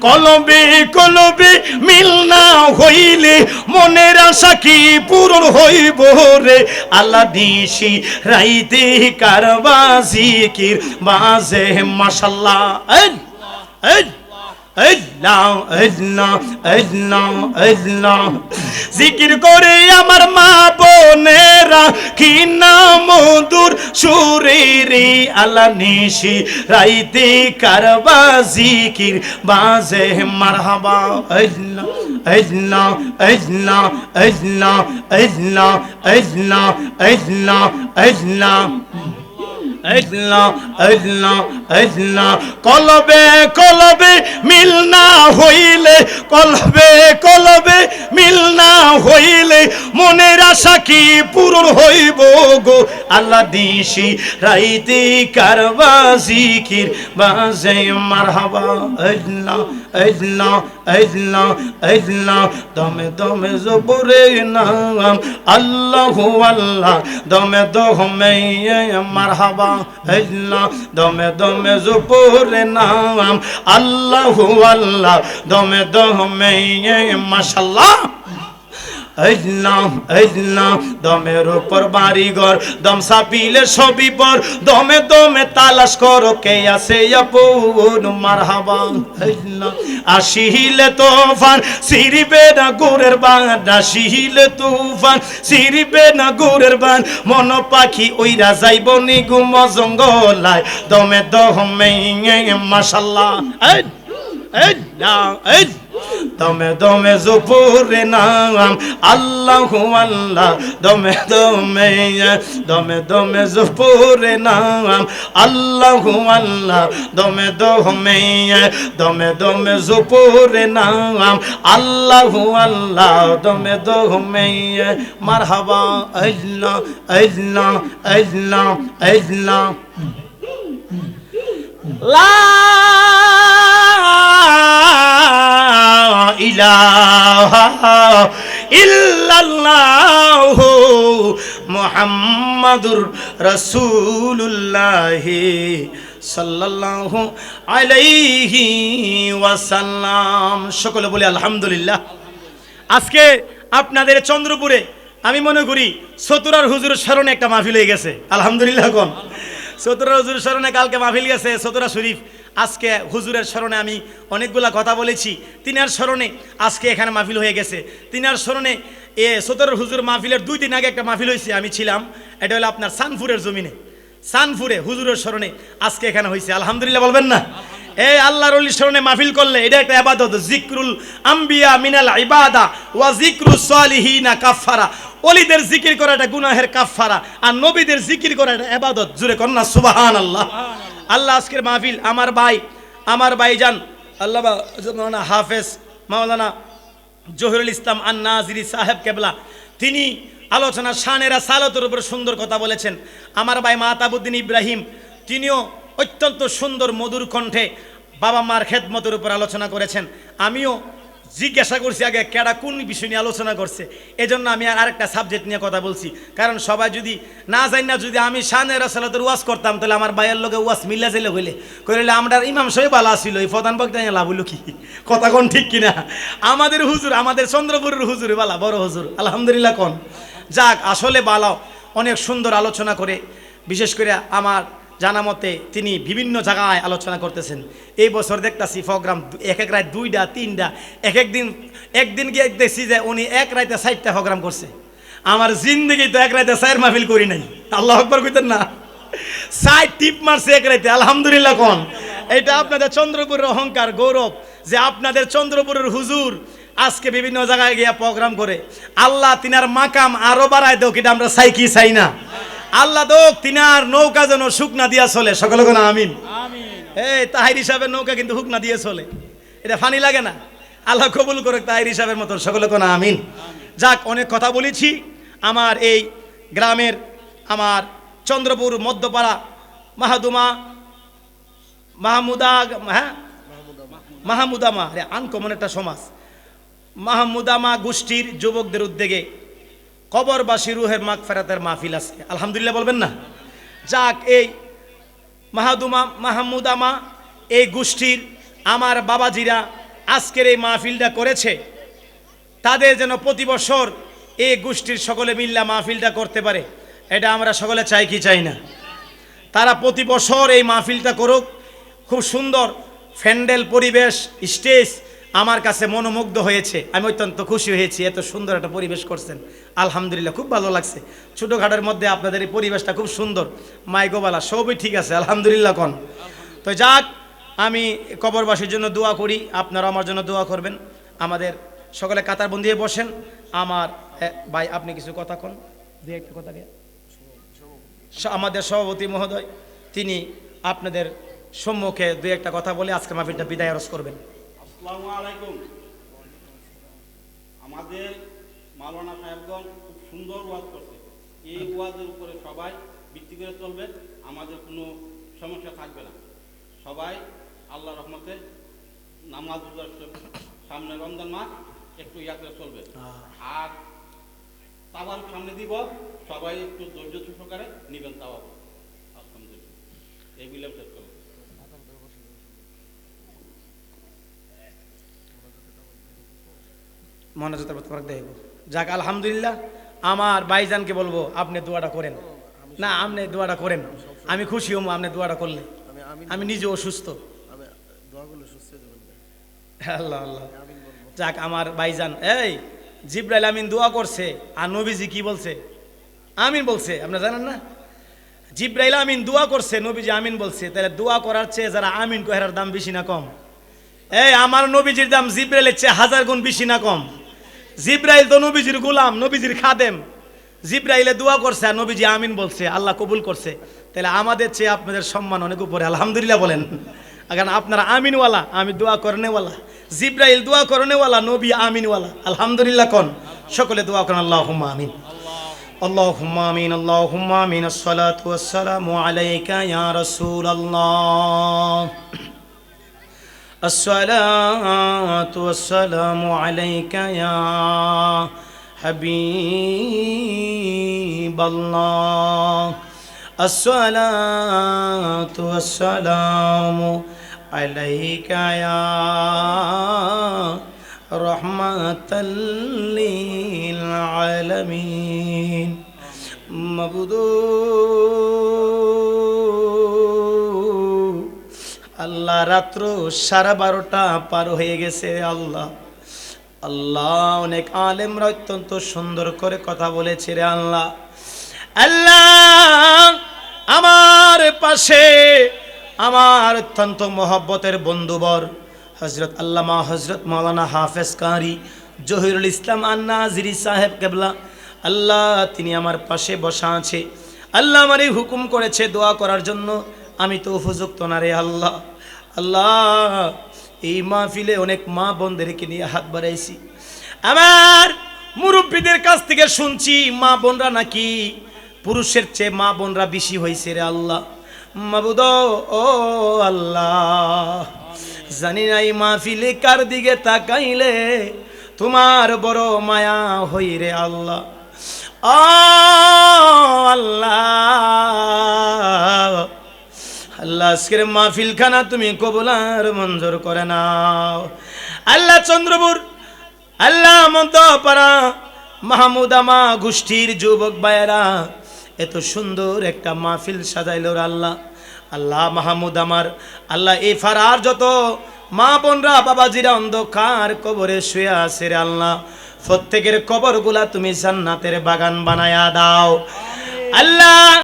কলবে কলবে মিল না হইলে মনের আশা কি পূরণ হইব রে? আল্লাহ দিশি রাইতে কারবাজি কির বাজে, মাশাল্লাহ। এই এই। আল্লাহ আল্লাহ আল্লাহ আল্লাহ। জিকির করে আমার মা বোনেরা, কি না মধুর সুরে রে আল্লাহ নিশি রাইতে কারবা জিকির বাজে, মারহাবা। আল্লাহ আল্লাহ আল্লাহ আল্লাহ আল্লাহ আল্লাহ আল্লাহ আল্লাহ। আজনা আজনা আজনা কলবে কলবে মিল না হইলে, কলবে কলবে মিল না হইলে মনের আশা কি পূরণ হইব গো? আল্লাহ দিশি, রাইতে কারবা, জিকির, বাজে মারহাবা আজনা আজনা আজনা আজনা দমে দমে জবরে নাম আল্লাহু আল্লাহ দমে দমে মারহাবা আল্লাহ দমে দমে জবরে নাম আল্লাহু আল্লাহ দমে দমে মাশাআল্লাহ দমের উপর দম সাপিলে সবই পর দমে দমে তালাশ করো কে আছে আপন মারহাবা আসিলে তোফান সিরিবে না গুরের বান আসিলে তুফান সিরিবে না গুরের বান মন পাখি ওইরা যাইব নিগুম জঙ্গলায় দমে দমে মাশাল্লাহ দমে দমে জপুরে নাম, আল্লাহ আল্লাহ। দমে দমে দমে দমে জপুরে নাম, আল্লাহ আল্লাহ। দমে দমে দমে দমে জপুরে নাম, আল্লাহ আল্লাহ। দমে দমে, মারহাবা আজনা আজনা আজনা আজনা লা ইল্লাল্লাহ মুহাম্মাদুর রাসূলুল্লাহ সাল্লাল্লাহু আলাইহি ওয়াসাল্লাম। সকলে বলি আলহামদুলিল্লাহ। আজকে আপনাদের চন্দ্রপুরে আমি মনে করি সতুরার হুজুর স্মরণে একটা মাহফিল হয়ে গেছে। আলহামদুলিল্লাহ কোন। সতুরা হুজুরের স্মরণে কালকে মাহফিল গেছে সতুরা শরীফ। আজকে হুজুরের স্মরণে আমি অনেকগুলা কথা বলেছি। তিনার স্মরণে আজকে এখানে মাহফিল হয়ে গেছে। তিনার স্মরণে এ সতর হুজুর মাহফিলের দুই দিন আগে একটা মাহফিল হয়েছে আমি ছিলাম। এটা হলো আপনার সানপুরের জমিনে। সানপুরে হুজুরের স্মরণে আজকে এখানে হয়েছে। আলহামদুলিল্লাহ বলবেন না? এই আল্লাহর অলির স্মরণে মাহফিল করলে এটা একটা আবাদত। জিক্রুল আম্বিয়া মিনাল ইবাদা ওয়া জিক্রু সালিহিনা কাফারা অলিদের জিকির করা এটা গুনাহের কাফারা আর নবীদের জিকির করা এটা আবাদত। জুড়ে কন্যা সুবাহান আল্লাহ আল্লাহ আজকের মাহফিল, আমার ভাই, আমার ভাইজান আল্লাহ হাফেজ, মাওলানা জহিরুল ইসলাম আন নাজিরি সাহেব কেবলা, তিনি আলোচনা শানেরা সালতের উপর সুন্দর কথা বলেছেন। আমার ভাই মাহতাবুদ্দিন ইব্রাহিম, তিনিও অত্যন্ত সুন্দর মধুর কণ্ঠে বাবা মার খেদমতের উপর আলোচনা করেছেন। আমিও জিজ্ঞাসা করছি আগে, কেডা কোন বিষয় নিয়ে আলোচনা করছে? এজন্য আমি আর আরেকটা সাবজেক্ট নিয়ে কথা বলছি। কারণ সবাই যদি না যাই না, যদি আমি শানের সালাতের ওয়াজ করতাম, তাহলে আমার বাইয়ের লোকে ওয়াজ মিল্লা যাইলে হইলে কইলে আমরা ইমাম সাহেব ভালো আসিল এই প্রধান বক্তা লাভ হইল কি? কথা কোন ঠিক কিনা? আমাদের হুজুর, আমাদের চন্দ্রপুরের হুজুর, বালা, বড় হুজুর, আলহামদুলিল্লাহ কোন। যাক, আসলে বালাও অনেক সুন্দর আলোচনা করে, বিশেষ করে আমার জানা মতে তিনি বিভিন্ন জায়গায় আলোচনা করতেছেন। এই বছর দেখতাছি প্রোগ্রাম এক এক রাত দুইটা তিনটা এক এক দিন একদিন গিয়ে দেখছি যে উনি এক রাতে ষাটটা প্রোগ্রাম করছে। আমার জিন্দগি তো এক রাতে সাইর মাহফিল করি নাই। আল্লাহ আকবর কইতেন না। সাইড টিপ মারছে এক রাতে আলহামদুলিল্লাহ কোন। এটা আপনাদের চন্দ্রপুরের অহংকার, গৌরব, যে আপনাদের চন্দ্রপুরের হুজুর আজকে বিভিন্ন জায়গায় গিয়া প্রোগ্রাম করে। আল্লাহ তিনার মাকাম আরও বাড়ায় দেও আমরা চাই কি, চাই না। আল্লাহ দোক তিনার নৌকা যেন শুকনা দিয়া চলে। সকলে কোনো আমিন। এই তাহির হিসাবে নৌকা কিন্তু হুকনা দিয়ে চলে। এটা ফানি লাগে না। আল্লাহ কবুল করে তাহির হিসাবের মতন। সকলে কোনো আমিন। যাক অনেক কথা বলেছি। আমার এই গ্রামের আমার চন্দ্রপুর মধ্যপাড়া মাহাদুমা মাহমুদা হ্যাঁ? মাহমুদামা আরে আনকমন একটা সমাজ। মাহমুদামা গোষ্ঠীর যুবকদের উদ্যোগে কবরবাসী রুহের মাগ ফেরাতের মাহফিল আছে। আলহামদুলিল্লাহ বলবেন না? যাক, এই মাহাদুমা, মাহমুদামা, এই গোষ্ঠীর আমার বাবাজিরা আজকের এই মাহফিলটা করেছে। তাদের যেন প্রতি বছর এই গোষ্ঠীর সকলে মিল্লা মাহফিলটা করতে পারে। এটা আমরা সকলে চাই কি চাই না। তারা প্রতি বছর এই মাহফিলটা করুক। খুব সুন্দর ফ্যান্ডেল পরিবেশ, স্টেজ আমার কাছে মনোমুগ্ধ হয়েছে। আমি অত্যন্ত খুশি হয়েছি, এত সুন্দর একটা পরিবেশ করছেন। আলহামদুলিল্লাহ, খুব ভালো লাগছে। ছোটোখাটোর মধ্যে আপনাদের এই পরিবেশটা খুব সুন্দর। মাইগোবালা সবই ঠিক আছে, আলহামদুলিল্লাহ কন। তো যাক, আমি কবরবাসীর জন্য দোয়া করি, আপনারা আমার জন্য দোয়া করবেন। আমাদের সকলে কাতার বন্দিয়ে বসেন। আমার ভাই, আপনি কিছু কথা কন? দু একটা কথা আমাদের সভাপতি মহোদয়, তিনি আপনাদের সম্মুখে দু একটা কথা বলে আজকে মাহফিলটা বিদায় আরজ করবেন। আসসালামু আলাইকুম। আমাদের মাওলানা সাহেবগণ খুব সুন্দর ওয়াজ করছে। এই ওয়াজের উপরে সবাই ভিত্তি করে চলবে আমাদের কোনো সমস্যা থাকবে না। সবাই আল্লাহ রহমতে নামাজ সামনে রমজান মাস একটু ইয়া করে চলবে আর তাওয়ার সামনে দিব সবাই একটু ধৈর্য সহকারে নিবেন তাওয়ার আলহামদুলিল্লাহ। এই বিলেম শেষ করব মনোজতার প্রতিপাক দেব যাক আলহামদুলিল্লাহ আমার বাইজানকে বলব আপনি দোয়াটা করেন। না আপনি দোয়াটা করেন। আমি খুশি হম আপনি দোয়াটা করলে। আমি নিজে অসুস্থ। আল্লাহ আল্লাহ। যাক আমার বাইজান এই জিব্রাইল আমিন দোয়া করছে আর নবীজি কি বলছে? আমিন বলছে আপনারা জানেন না? জিব্রাইল আমিন দোয়া করছে নবীজি আমিন বলছে তাহলে দোয়া করার চেয়ে যারা আমিন কহেরার দাম বেশি না কম? এই আমার নবীজির দাম জিব্রাইলের চেয়ে হাজার গুণ বেশি না কম? জিব্রাইল তো নবীজির গোলাম নবীজির খাদেম জিব্রাইলে দোয়া করছে আর নবীজি আমিন বলছে আল্লাহ কবুল করছে তাহলে আমাদের চেয়ে আপনাদের সম্মান অনেক উপরে আলহামদুলিল্লাহ বলেন কারণ আপনারা আমিনওয়ালা আমি দোয়া করনেওয়ালা জিব্রাইল দোয়া করনেওয়ালা নবী আমিনওয়ালা আলহামদুলিল্লাহ কন সকলে দোয়া করেন আল্লাহ আমিন اللهم آمين اللهم آمين الصلاة والسلام عليك يا رسول الله الصلاة والسلام عليك يا حبيب الله. الصلاة والسلام عليك يا رحمة للعالمين. مبدو আল্লাহ রাত্র সাড়ে বারোটা পার হয়ে গেছে, আল্লাহ। আল্লাহ অনেক আলেমরা অত্যন্ত সুন্দর করে কথা বলেছে রে আল্লাহ। আল্লাহ, আমার পাশে আমার অত্যন্ত মহব্বতের বন্ধুবর হজরত আল্লামা হজরত মৌলানা হাফেজ কারি, জহিরুল ইসলাম আন্না জিরি সাহেব কেবলা। আল্লাহ, তিনি আমার পাশে বসা আছে। আল্লাহ আমারই হুকুম করেছে দোয়া করার জন্য। আমি তো উপযুক্ত না রে আল্লাহ। আল্লাহ, এই মাহফিলে অনেক মা বোনদেরকে নিয়ে হাত বাড়াইছি। আমার মুরব্বীদের কাছ থেকে শুনছি, মা বোনরা নাকি পুরুষের চেয়ে মা বোনরা বেশি হয়েছে রে আল্লাহ। মাবুদ, ও আল্লাহ, জানি না এই মাহফিলে কার দিকে তাকাইলে তোমার বড় মায়া হই রে আল্লাহ। আল্লাহ আল্লাহ, আজকের মাহফিল খানা তুমি কবুলার মঞ্জুর করে নাও। আল্লাহ চন্দ্রপুর, আল্লাহ মন্তপাড়া মাহমুদামা গোষ্ঠীর যুবক বায়েরা এত সুন্দর একটা মাহফিল সাজাইল আল্লাহ। আল্লাহ মাহমুদ আমার, আল্লাহ এই ফারার যত মা বোনরা, বাবাজিরা অন্ধকার কবরে শুয়ে আছে রে আল্লাহ। প্রত্যেকের কবরগুলা তুমি জান্নাতের বাগান বানায়া দাও। আল্লাহ